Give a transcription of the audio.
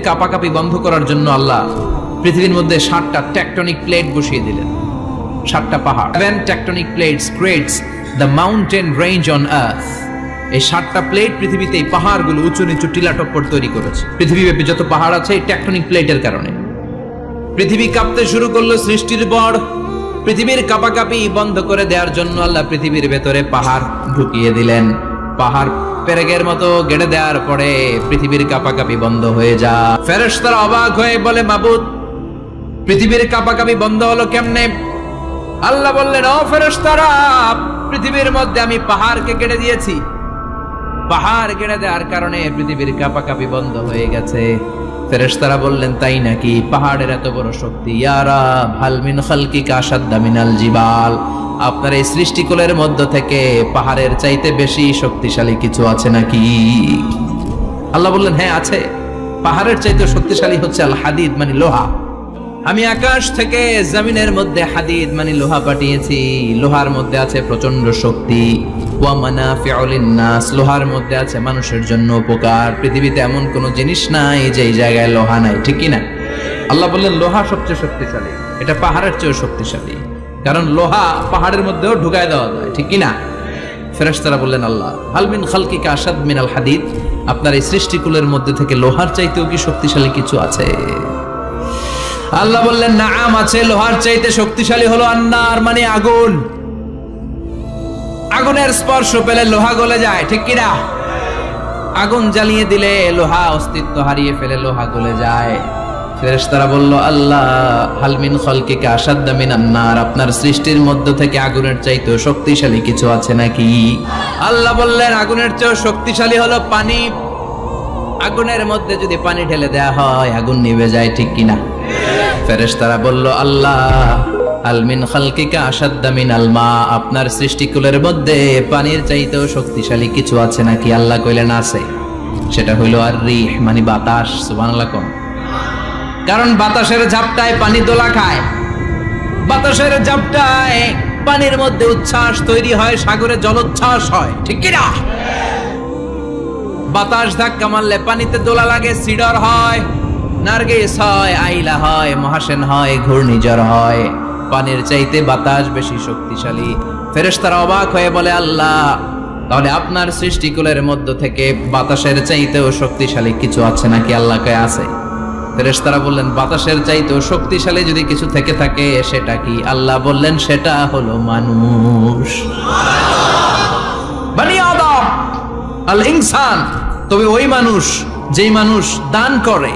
কাপাকাপি বন্ধ করার জন্য আল্লাহ পৃথিবীর মধ্যে সাতটা টেকটনিক প্লেট বসিয়ে দিলেন। সাতটা পাহাড়। Seven tectonic plates creates the mountain range on earth এই সাতটা প্লেট পৃথিবীতে এই পাহাড়গুলো উঁচু নিচু টিলা টপ্পর তৈরি করেছে। পৃথিবীব্যাপী যত পাহাড় আছে এই টেকটনিক প্লেটের কারণে। পৃথিবী কাঁপতে শুরু করল সৃষ্টির পর পৃথিবীর কাপাকাপি বন্ধ করে দেওয়ার জন্য আল্লাহ পৃথিবীর ভেতরে পাহাড় ঢুকিয়ে দিলেন। পাহাড় পেরেকের মতো গেড়ে দেওয়ার পরে পৃথিবীর কাপাকাপি বন্ধ হয়ে যা ফেরেশতারা অবাক হয়ে বলে, মাবুদ, পৃথিবীর কাপাকাপি বন্ধ হলো কেমনে? আল্লাহ বললেন, ও ফেরেশতারা, পৃথিবীর মধ্যে আমি পাহাড়কে কেটে দিয়েছি। পাহাড় কেটে দেওয়ার কারণে পৃথিবীর কাপাকাপি বন্ধ হয়ে গেছে। ফেরেশতারা বললেন, তাই নাকি? পাহাড়ের এত বড় শক্তি। ইয়ারা ভালমিন খালকিকা আসাদ্দা মিনাল জিবাল। আপনার এই সৃষ্টিকুলের মধ্য থেকে পাহাড়ের চাইতে বেশি শক্তিশালী কিছু আছে নাকি? আল্লাহ বললেন হ্যাঁ আছে। পাহাড়ের চাইতে শক্তিশালী হচ্ছে আল হাদিদ মানে লোহা। আমি আকাশ থেকে জমিনের মধ্যে হাদিদ মানে লোহা পাঠিয়েছি। লোহার মধ্যে আছে প্রচণ্ড শক্তি। ওয়া মানাফিউল লিন্নাস, লোহার মধ্যে আছে মানুষের জন্য উপকার। পৃথিবীতে এমন কোনো জিনিস নাই যে এই জায়গায় লোহা নাই, ঠিক কি না? আল্লাহ বললেন, লোহা সবচেয়ে শক্তিশালী। এটা পাহাড়ের চেয়েও শক্তিশালী। কারণ লোহা পাহাড়ের মধ্যেও ঢুকায় দেওয়া যায়, ঠিক কি না ফেরেশতারা বললেন, আল্লাহ হালমিন খালকিকা আসাদ মিনাল হাদিদ? আপনার এই সৃষ্টিকুলের মধ্যে থেকে লোহার চাইতেও কি শক্তিশালী কিছু আছে? আল্লাহ বললেন নাম আছে, লোহার চাইতে শক্তিশালী হলো আন্নার মানে আগুন। আগুনের স্পর্শ পেলে লোহা গলে যায়, ঠিক কিনা? আগুন জ্বালিয়ে দিলে লোহা অস্তিত্ব হারিয়ে ফেলে লোহা গলে যায়। ফেরেশতারা বলল, আল্লাহ হালমিন খলকিকে আসাদ্দা মিন আন্নার আপনার সৃষ্টির মধ্য থেকে আগুনের চাইতেও শক্তিশালী কিছু আছে নাকি? আল্লাহ বললেন, আগুনের চেয়েও শক্তিশালী হলো পানি। আগুনের মধ্যে যদি পানি ঢেলে দেয়া হয়, আগুন নিভে যায়, ঠিক কিনা ফেরেশতারা বলল, আল্লাহ আলমিন খালকিকা আসাদ্দা মিন আলমা আপনার সৃষ্টিকুলের মধ্যে পানির চাইতেও শক্তিশালী কিছু আছে নাকি? আল্লাহ কইলেন, আছে। সেটা হইল আর রিহ মানে বাতাস, সুবহানাল্লাহ কোন। কারণ বাতাসের ঝাপটায় পানি দোলা খায়। বাতাসের ঝাপটায় পানির মধ্যে উচ্ছ্বাস তৈরি হয়, সাগরে জলোচ্ছ্বাস হয়। ঠিক কিনা বাতাস ধাক্কা মারলে পানিতে দোলা লাগে, সিডর হয়, নার্গিস হয়, আইলা হয়, মহাসেন হয়, ঘূর্ণিঝড় হয়। পানির চাইতে বাতাস বেশি শক্তিশালী। ফেরেশতারা অবাক হয়ে বলে, আল্লাহ, তাহলে আপনার সৃষ্টিকুলের মধ্য থেকে বাতাসের চাইতেও শক্তিশালী কিছু আছে নাকি? আল্লাহকে আছে। ফেরেশতারা বললেন, বাতাসের চাইতেও শক্তিশালী যদি কিছু থেকে থাকে, সেটা কি? আল্লাহ বললেন, সেটা হলো মানুষ। আল ইনসান তবে ওই মানুষ যেই মানুষ দান করে।